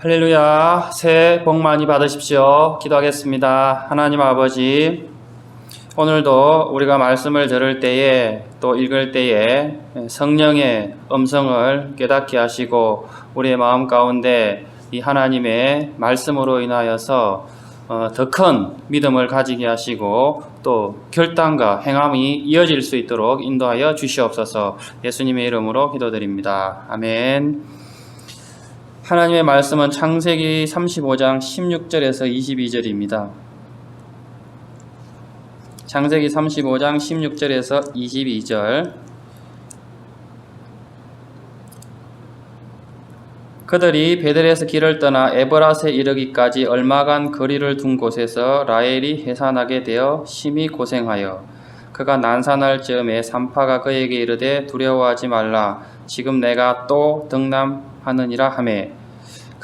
할렐루야. 새해 복 많이 받으십시오. 기도하겠습니다. 하나님 아버지, 오늘도 우리가 말씀을 들을 때에 또 읽을 때에 성령의 음성을 깨닫게 하시고 우리의 마음 가운데 이 하나님의 말씀으로 인하여서 어, 더큰 믿음을 가지게 하시고 또 결단과 행함이 이어질 수 있도록 인도하여 주시옵소서 예수님의 이름으로 기도드립니다. 아멘. 하나님의 말씀은 창세기 35장 16절에서 22절입니다. 창세기 35장 16절에서 22절. 그들이 베델에서 길을 떠나 에버랏에 이르기까지 얼마간 거리를 둔 곳에서 라헬이 해산하게 되어 심히 고생하여 그가 난산할 즈음에 산파가 그에게 이르되 두려워하지 말라. 지금 내가 또 등남하느니라 하매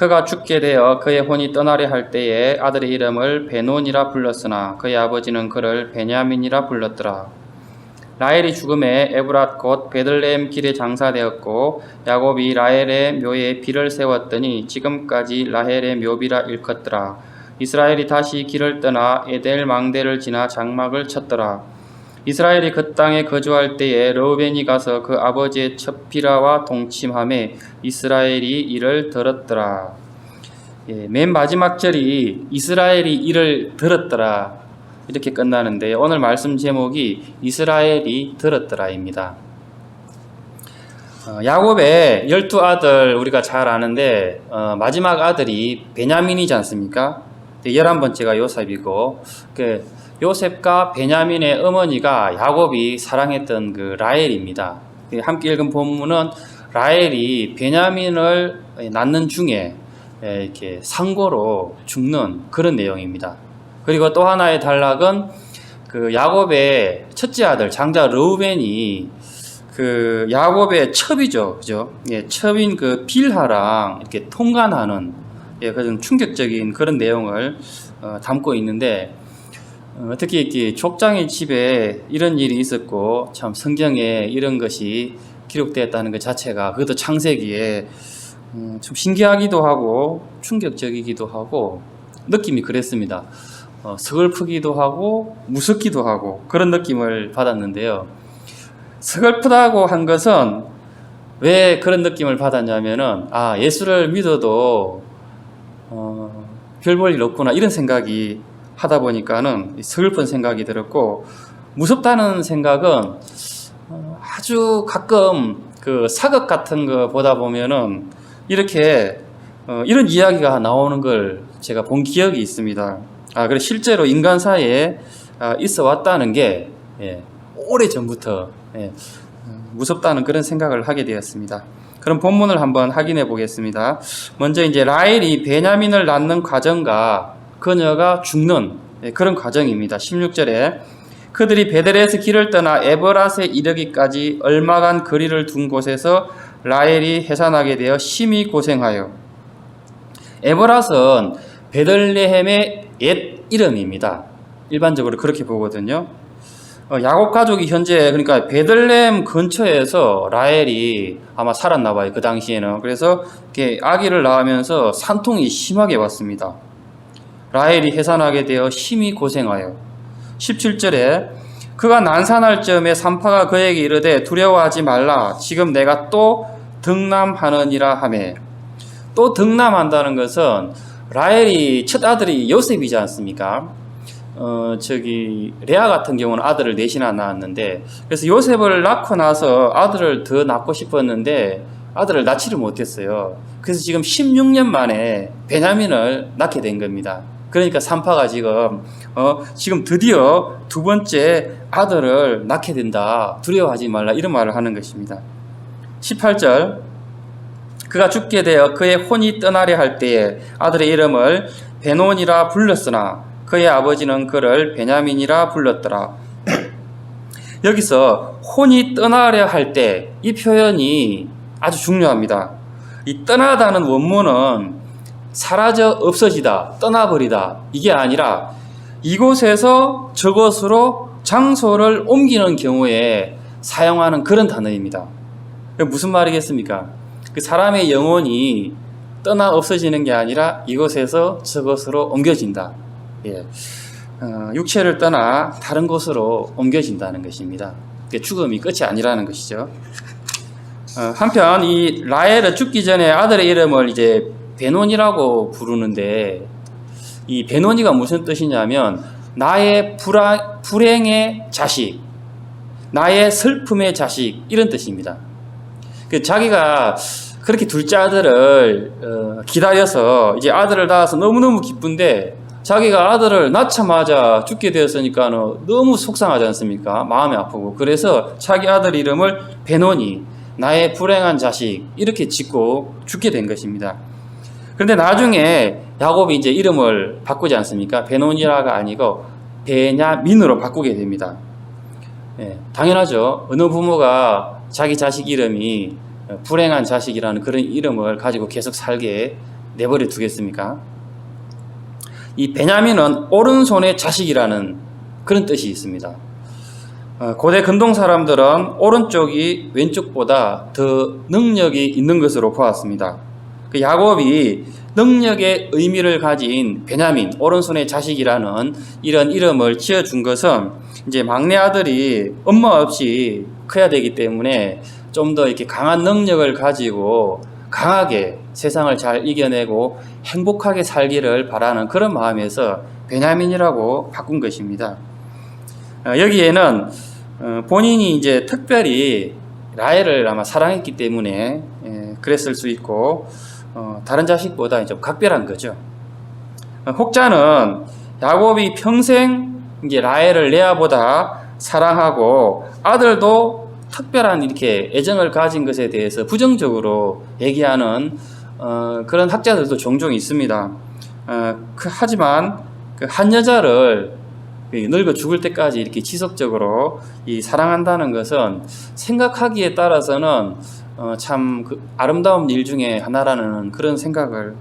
그가 죽게 되어 그의 혼이 떠나려 할 때에 아들의 이름을 베논이라 불렀으나 그의 아버지는 그를 베냐민이라 불렀더라. 라헬이 죽음에 에브랏 곧 베들레헴 길에 장사되었고 야곱이 라헬의 묘에 비를 세웠더니 지금까지 라헬의 묘비라 일컫더라. 이스라엘이 다시 길을 떠나 에델 망대를 지나 장막을 쳤더라. 이스라엘이 그 땅에 거주할 때에 르우벤이 가서 그 아버지의 첩피라와 동침함에 이스라엘이 이를 들었더라. 예, 맨 마지막 절이 이스라엘이 이를 들었더라 이렇게 끝나는데 오늘 말씀 제목이 이스라엘이 들었더라입니다. 어, 야곱의 열두 아들 우리가 잘 아는데 어, 마지막 아들이 베냐민이지 않습니까? 열한 번째가 요셉이고 그 요셉과 베냐민의 어머니가 야곱이 사랑했던 그 라헬입니다. 함께 읽은 본문은 라헬이 베냐민을 낳는 중에 이렇게 상고로 죽는 그런 내용입니다. 그리고 또 하나의 단락은 그 야곱의 첫째 아들 장자 르우벤이 그 야곱의 첩이죠, 그죠? 예, 첩인 그 빌하랑 이렇게 통관하는 예, 그런 충격적인 그런 내용을 어, 담고 있는데 어, 특히 이렇게 족장의 집에 이런 일이 있었고 참 성경에 이런 것이 기록되었다는 것 자체가 그것도 창세기에 음, 좀 신기하기도 하고 충격적이기도 하고 느낌이 그랬습니다. 어, 서글프기도 하고 무섭기도 하고 그런 느낌을 받았는데요. 서글프다고 한 것은 왜 그런 느낌을 받았냐면은 아 예수를 믿어도 어, 별 볼 일 없구나 이런 생각이 하다 보니까는 서글픈 생각이 들었고 무섭다는 생각은 어, 아주 가끔 그 사극 같은 거 보다 보면은 이렇게 어, 이런 이야기가 나오는 걸 제가 본 기억이 있습니다. 아, 그래 실제로 인간사에 아, 있어 왔다는 게 예, 오래 전부터 예, 무섭다는 그런 생각을 하게 되었습니다. 그럼 본문을 한번 확인해 보겠습니다. 먼저 이제 라헬이 베냐민을 낳는 과정과 그녀가 죽는 예, 그런 과정입니다. 16절에 그들이 베델에서 길을 떠나 에버랏에 이르기까지 얼마간 거리를 둔 곳에서 라헬이 해산하게 되어 심히 고생하여 에버랏은 베들레헴의 옛 이름입니다. 일반적으로 그렇게 보거든요. 어, 야곱 가족이 현재 그러니까 베들레헴 근처에서 라헬이 아마 살았나 봐요. 그 당시에는. 그래서 이렇게 아기를 낳으면서 산통이 심하게 왔습니다. 라헬이 해산하게 되어 심히 고생하여 17절에 그가 난산할 즈음에 산파가 그에게 이르되 두려워하지 말라 지금 내가 또 등남하느니라 하매 또 등남한다는 것은 라헬이 첫 아들이 요셉이지 않습니까? 어 저기 레아 같은 경우는 아들을 넷이나 낳았는데 그래서 요셉을 낳고 나서 아들을 더 낳고 싶었는데 아들을 낳지를 못했어요. 그래서 지금 16년 만에 베냐민을 낳게 된 겁니다. 그러니까 산파가 지금 어 지금 드디어 두 번째 아들을 낳게 된다. 두려워하지 말라 이런 말을 하는 것입니다. 18절 그가 죽게 되어 그의 혼이 떠나려 할 때에 아들의 이름을 베논이라 불렀으나 그의 아버지는 그를 베냐민이라 불렀더라. 여기서 혼이 떠나려 할 때 이 표현이 아주 중요합니다. 이 떠나다는 원문은 사라져 없어지다, 떠나버리다 이게 아니라 이곳에서 저곳으로 장소를 옮기는 경우에 사용하는 그런 단어입니다. 무슨 말이겠습니까? 그 사람의 영혼이 떠나 없어지는 게 아니라 이곳에서 저곳으로 옮겨진다. 예. 어, 육체를 떠나 다른 곳으로 옮겨진다는 것입니다. 죽음이 끝이 아니라는 것이죠. 어, 한편 이 라헬은 죽기 전에 아들의 이름을 이제 베논이라고 부르는데 이 베논이가 무슨 뜻이냐면 나의 불화, 불행의 자식, 나의 슬픔의 자식 이런 뜻입니다. 그 자기가 그렇게 둘째 아들을 어, 기다려서 이제 아들을 낳아서 너무너무 기쁜데 자기가 아들을 낳자마자 죽게 되었으니까 너무 속상하지 않습니까? 마음이 아프고 그래서 자기 아들 이름을 베논이 나의 불행한 자식 이렇게 짓고 죽게 된 것입니다. 그런데 나중에 야곱이 이제 이름을 바꾸지 않습니까? 베논이라가 아니고 베냐민으로 바꾸게 됩니다. 예, 당연하죠. 어느 부모가 자기 자식 이름이 불행한 자식이라는 그런 이름을 가지고 계속 살게 내버려 두겠습니까? 이 베냐민은 오른손의 자식이라는 그런 뜻이 있습니다. 어, 고대 근동 사람들은 오른쪽이 왼쪽보다 더 능력이 있는 것으로 보았습니다. 그 야곱이 능력의 의미를 가진 베냐민, 오른손의 자식이라는 이런 이름을 지어준 것은 이제 막내 아들이 엄마 없이 커야 되기 때문에 좀 더 이렇게 강한 능력을 가지고 강하게 세상을 잘 이겨내고 행복하게 살기를 바라는 그런 마음에서 베냐민이라고 바꾼 것입니다. 어, 여기에는 어, 본인이 이제 특별히 라헬을 아마 사랑했기 때문에 예, 그랬을 수 있고 어, 다른 자식보다 좀 각별한 거죠. 혹자는 야곱이 평생 이제 라헬을 레아보다 사랑하고 아들도 특별한 이렇게 애정을 가진 것에 대해서 부정적으로 얘기하는 어, 그런 학자들도 종종 있습니다. 어, 그, 하지만 그 한 여자를 늙어 죽을 때까지 이렇게 지속적으로 이 사랑한다는 것은 생각하기에 따라서는 어, 참 그 아름다운 일 중에 하나라는 그런 생각을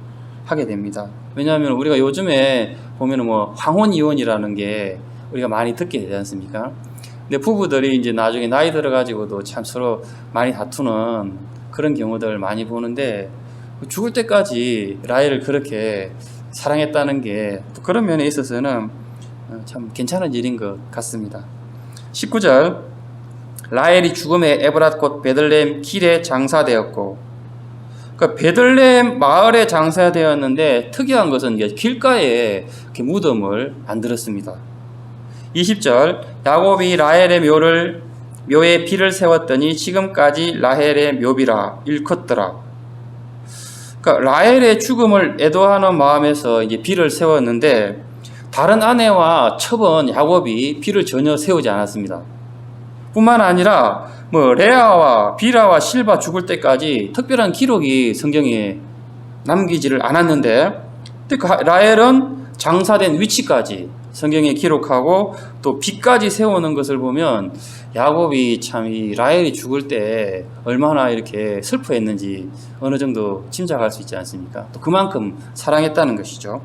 하게 됩니다. 왜냐하면 우리가 요즘에 보면은 뭐 황혼 이혼이라는 게 우리가 많이 듣게 되지 않습니까? 근데 부부들이 이제 나중에 나이 들어가지고도 참 서로 많이 다투는 그런 경우들 많이 보는데 죽을 때까지 라헬을 그렇게 사랑했다는 게 그런 면에 있어서는 어, 참 괜찮은 일인 것 같습니다. 19절 라헬이 죽음에 에브랏 곧 베들레헴 길에 장사되었고 그 베들레헴 마을에 장사되었는데 특이한 것은 길가에 무덤을 만들었습니다. 20절 야곱이 라헬의 묘를 묘에 비를 세웠더니 지금까지 라헬의 묘비라 일컫더라. 그러니까 라헬의 죽음을 애도하는 마음에서 이제 비를 세웠는데 다른 아내와 첩은 야곱이 비를 전혀 세우지 않았습니다. 뿐만 아니라 뭐 레아와 비라와 실바 죽을 때까지 특별한 기록이 성경에 남기지를 않았는데 라헬은 장사된 위치까지 성경에 기록하고 또 비까지 세우는 것을 보면 야곱이 참 이 라헬이 죽을 때 얼마나 이렇게 슬퍼했는지 어느 정도 짐작할 수 있지 않습니까? 또 그만큼 사랑했다는 것이죠.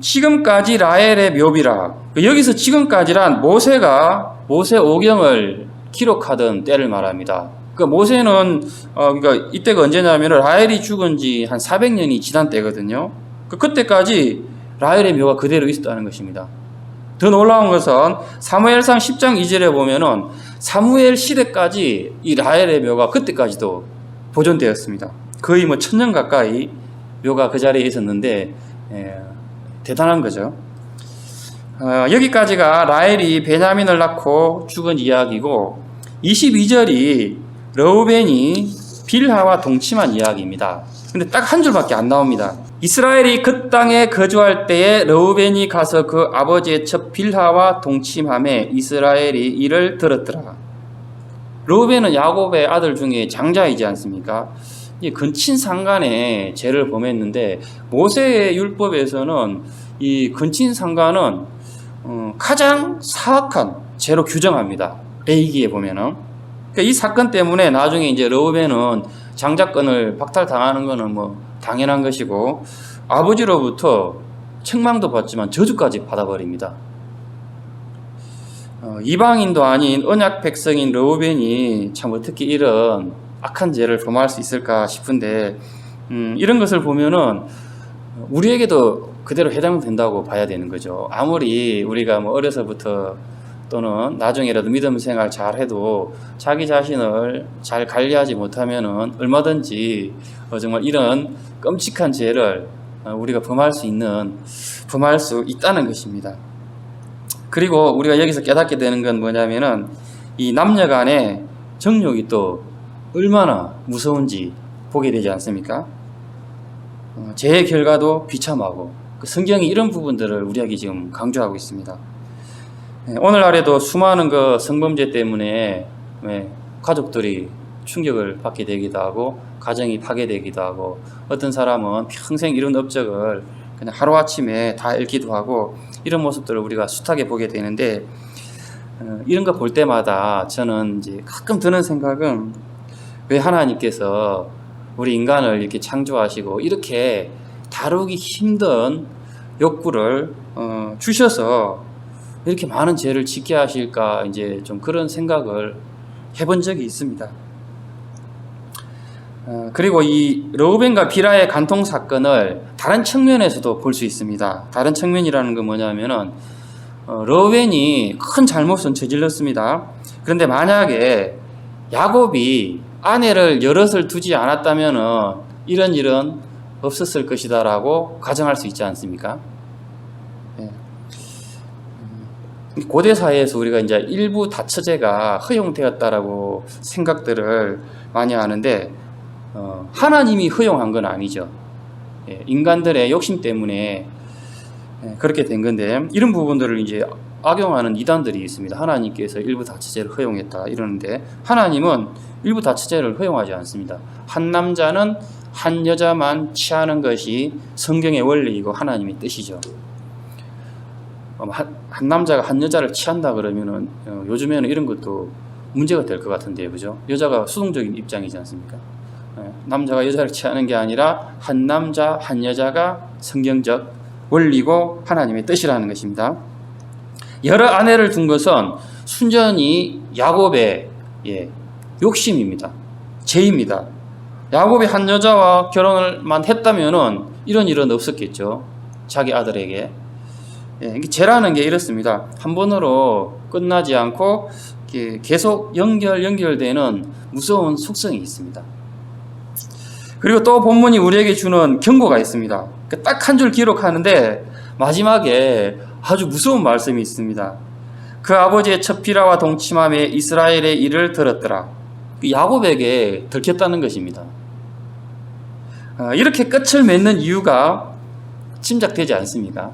지금까지 라헬의 묘비라. 여기서 지금까지란 모세가 모세 오경을 기록하던 때를 말합니다. 그 모세는 어 그러니까 이때가 언제냐면 라헬이 죽은 지 한 400년이 지난 때거든요. 그 그때까지 라헬의 묘가 그대로 있었다는 것입니다. 더 놀라운 것은 사무엘상 10장 2절에 보면은 사무엘 시대까지 이 라헬의 묘가 그때까지도 보존되었습니다. 거의 뭐 천년 가까이 묘가 그 자리에 있었는데 예, 대단한 거죠. 어, 여기까지가 라헬이 베냐민을 낳고 죽은 이야기고 22절이 러우벤이 빌하와 동침한 이야기입니다. 근데 딱 한 줄밖에 안 나옵니다. 이스라엘이 그 땅에 거주할 때에 러우벤이 가서 그 아버지의 첩 빌하와 동침함에 이스라엘이 이를 들었더라. 러우벤은 야곱의 아들 중에 장자이지 않습니까? 근친 상간의 죄를 범했는데 모세의 율법에서는 이 근친 상간은 어, 가장 사악한 죄로 규정합니다. 레이기에 보면은 그러니까 이 사건 때문에 나중에 이제 러우벤은 장자권을 박탈당하는 것은 뭐 당연한 것이고 아버지로부터 책망도 받지만 저주까지 받아버립니다. 어, 이방인도 아닌 언약 백성인 러우벤이 참 어떻게 이런 악한 죄를 범할 수 있을까 싶은데 음, 이런 것을 보면은 우리에게도 그대로 해당된다고 봐야 되는 거죠. 아무리 우리가 뭐 어려서부터 또는 나중에라도 믿음 생활 잘 해도 자기 자신을 잘 관리하지 못하면은 얼마든지 어, 정말 이런 끔찍한 죄를 어, 우리가 범할 수 있는 범할 수 있다는 것입니다. 그리고 우리가 여기서 깨닫게 되는 건 뭐냐면은 이 남녀 간의 정욕이 또 얼마나 무서운지 보게 되지 않습니까? 어, 죄의 결과도 비참하고 그 성경이 이런 부분들을 우리에게 지금 강조하고 있습니다. 예, 오늘날에도 수많은 그 성범죄 때문에 예, 가족들이 충격을 받게 되기도 하고 가정이 파괴되기도 하고 어떤 사람은 평생 이룬 업적을 그냥 하루아침에 다 잃기도 하고 이런 모습들을 우리가 숱하게 보게 되는데 어, 이런 거 볼 때마다 저는 이제 가끔 드는 생각은 왜 하나님께서 우리 인간을 이렇게 창조하시고 이렇게 다루기 힘든 욕구를 어, 주셔서 이렇게 많은 죄를 짓게 하실까 이제 좀 그런 생각을 해본 적이 있습니다. 어, 그리고 이 러우벤과 비라의 간통 사건을 다른 측면에서도 볼 수 있습니다. 다른 측면이라는 건 뭐냐면은 어, 러우벤이 큰 잘못은 저질렀습니다. 그런데 만약에 야곱이 아내를 여럿을 두지 않았다면은 이런 일은 없었을 것이다라고 가정할 수 있지 않습니까? 예. 음, 고대 사회에서 우리가 이제 일부 다처제가 허용되었다라고 생각들을 많이 하는데 어, 하나님이 허용한 건 아니죠. 예, 인간들의 욕심 때문에 예, 그렇게 된 건데 이런 부분들을 이제 악용하는 이단들이 있습니다. 하나님께서 일부 다처제를 허용했다 이러는데 하나님은 일부 다처제를 허용하지 않습니다. 한 남자는 한 여자만 취하는 것이 성경의 원리이고 하나님의 뜻이죠. 어, 한, 한 남자가 한 여자를 취한다 그러면은 어, 요즘에는 이런 것도 문제가 될 것 같은데요, 그죠? 여자가 수동적인 입장이지 않습니까? 예, 남자가 여자를 취하는 게 아니라 한 남자 한 여자가 성경적 원리고 하나님의 뜻이라는 것입니다. 여러 아내를 둔 것은 순전히 야곱의 예, 욕심입니다. 죄입니다. 야곱이 한 여자와 결혼을만 했다면은 이런 일은 없었겠죠. 자기 아들에게. 예, 죄라는 게 이렇습니다. 한 번으로 끝나지 않고 계속 연결 연결되는 무서운 속성이 있습니다. 그리고 또 본문이 우리에게 주는 경고가 있습니다. 딱 한 줄 기록하는데 마지막에 아주 무서운 말씀이 있습니다. 그 아버지의 첩피라와 동침함에 이스라엘의 일을 들었더라. 그 야곱에게 들켰다는 것입니다. 어, 이렇게 끝을 맺는 이유가 짐작되지 않습니까?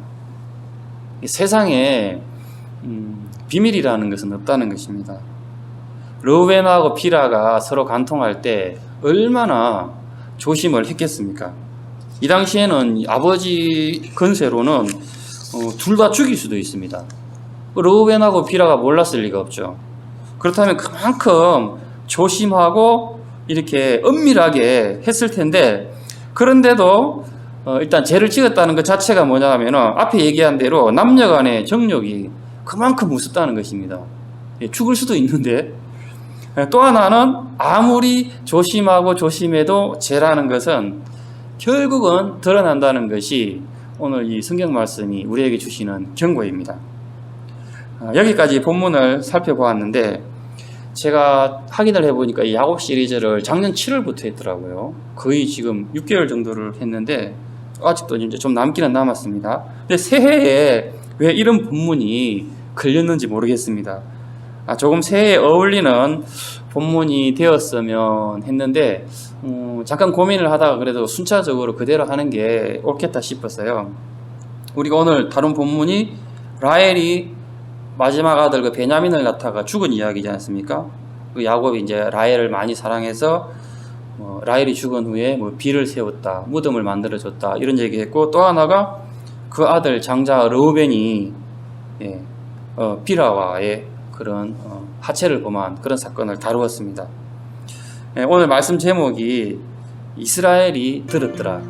세상에 음, 비밀이라는 것은 없다는 것입니다. 러벤하고 피라가 서로 간통할 때 얼마나 조심을 했겠습니까? 이 당시에는 아버지 건세로는 어, 둘다 죽일 수도 있습니다. 러벤하고 피라가 몰랐을 리가 없죠. 그렇다면 그만큼 조심하고 이렇게 은밀하게 했을 텐데 그런데도 어, 일단 죄를 지었다는 것 자체가 뭐냐면 앞에 얘기한 대로 남녀 간의 정욕이 그만큼 무섭다는 것입니다. 예, 죽을 수도 있는데 예, 또 하나는 아무리 조심하고 조심해도 죄라는 것은 결국은 드러난다는 것이 오늘 이 성경 말씀이 우리에게 주시는 경고입니다. 아, 여기까지 본문을 살펴보았는데 제가 확인을 해보니까 이 야곱 시리즈를 작년 7월부터 했더라고요. 거의 지금 6개월 정도를 했는데 아직도 이제 좀 남기는 남았습니다. 근데 새해에 왜 이런 본문이 걸렸는지 모르겠습니다. 아, 조금 새해에 어울리는 본문이 되었으면 했는데 음, 잠깐 고민을 하다가 그래도 순차적으로 그대로 하는 게 옳겠다 싶었어요. 우리가 오늘 다룬 본문이 라헬이 마지막 아들 그 베냐민을 낳다가 죽은 이야기지 않습니까? 그 야곱이 이제 라헬을 많이 사랑해서 뭐 라헬이 죽은 후에 뭐 비를 세웠다, 무덤을 만들어 줬다 이런 얘기했고 또 하나가 그 아들 장자 르우벤이 예, 어, 비라와의 그런 어, 하체를 범한 그런 사건을 다루었습니다. 예, 오늘 말씀 제목이 이스라엘이 들었더라.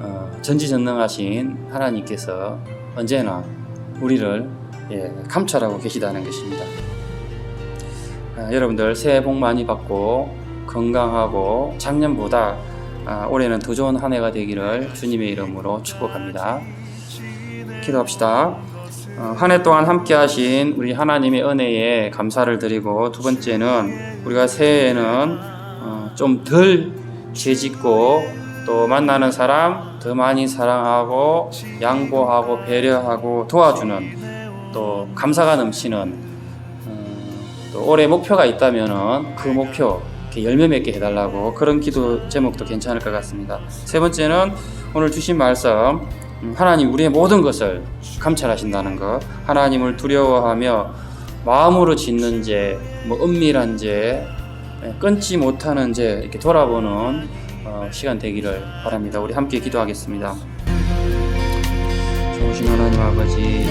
어, 전지전능하신 하나님께서 언제나 우리를 예, 감찰하고 계시다는 것입니다. 아, 여러분들 새해 복 많이 받고 건강하고 작년보다 아, 올해는 더 좋은 한 해가 되기를 주님의 이름으로 축복합니다. 기도합시다. 어, 한해 동안 함께 하신 우리 하나님의 은혜에 감사를 드리고 두 번째는 우리가 새해에는 어, 좀덜 죄짓고 또 만나는 사람 더 많이 사랑하고 양보하고 배려하고 도와주는 또 감사가 넘치는 음, 또 올해 목표가 있다면은 그 목표 이렇게 열매 맺게 해달라고 그런 기도 제목도 괜찮을 것 같습니다. 세 번째는 오늘 주신 말씀 음, 하나님 우리의 모든 것을 감찰하신다는 것 하나님을 두려워하며 마음으로 짓는 죄, 뭐 은밀한 죄, 예, 끊지 못하는 죄 이렇게 돌아보는 어, 시간 되기를 바랍니다. 우리 함께 기도하겠습니다. 좋으신 하나님 아버지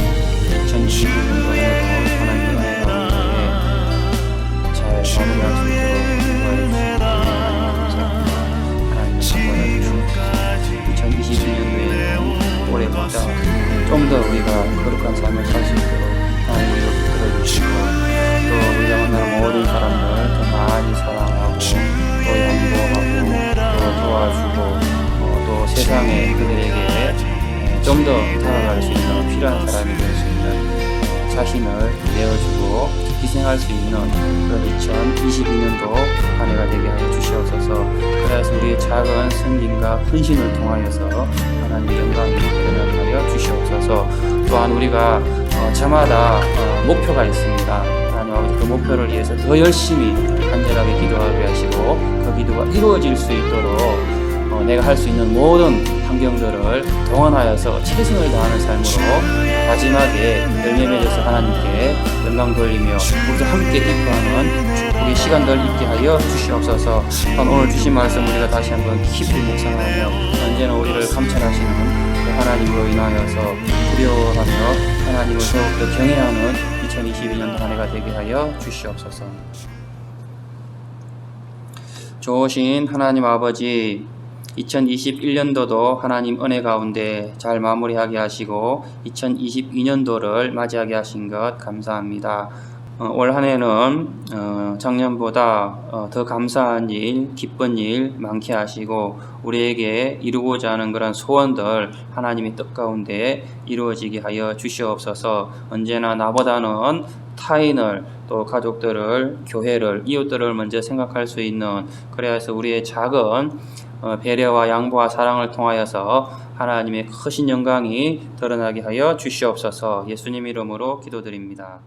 2020년도에도 하나님 은혜 가운데 잘있 2021년도에는 올해보다 좀더 우리가 거룩한 삶을 살 수 있도록 하나님 들어주시고 또 우리가 만나는 모든 사람들 더 많이 사랑하고 또 양보하고 또 도와주고 어, 또 세상에 그들에게 좀더 다가갈 수 있는 필요한 사람이 될 수 있는 어, 자신을 내어주고 희생할 수 있는 그런 2022년도 한 해가 되게 하여 주시옵소서. 그래서 우리의 작은 승진과 헌신을 통하여서 하나님의 영광이 드러나게 하여 주시옵소서. 또한 우리가 어, 저마다 어, 목표가 있습니다. 아버지 그 목표를 위해서 더 열심히 간절하게 기도하게 하시고 그 기도가 이루어질 수 있도록 어, 내가 할 수 있는 모든 환경들을 동원하여서 최선을 다하는 삶으로 마지막에 열매 맺어서 하나님께 영광 돌리며 우리도 함께 기뻐하는 축복의 시간들 있게 하여 주시옵소서. 오늘 주신 말씀 우리가 다시 한번 깊이 묵상하며 언제나 우리를 감찰하시는 그 하나님으로 인하여서 두려워하며 하나님을 더욱더 경외하는 2022년 한 해가 되게 하여 주시옵소서. 좋으신 하나님 아버지 2021년도도 하나님 은혜 가운데 잘 마무리하게 하시고 2022년도를 맞이하게 하신 것 감사합니다. 어, 올 한해는 어, 작년보다 어, 더 감사한 일, 기쁜 일 많게 하시고 우리에게 이루고자 하는 그런 소원들 하나님의 뜻 가운데 이루어지게 하여 주시옵소서. 언제나 나보다는 타인을 또 가족들을 교회를 이웃들을 먼저 생각할 수 있는 그래서 우리의 작은 어, 배려와 양보와 사랑을 통하여서 하나님의 크신 영광이 드러나게 하여 주시옵소서 예수님 이름으로 기도드립니다.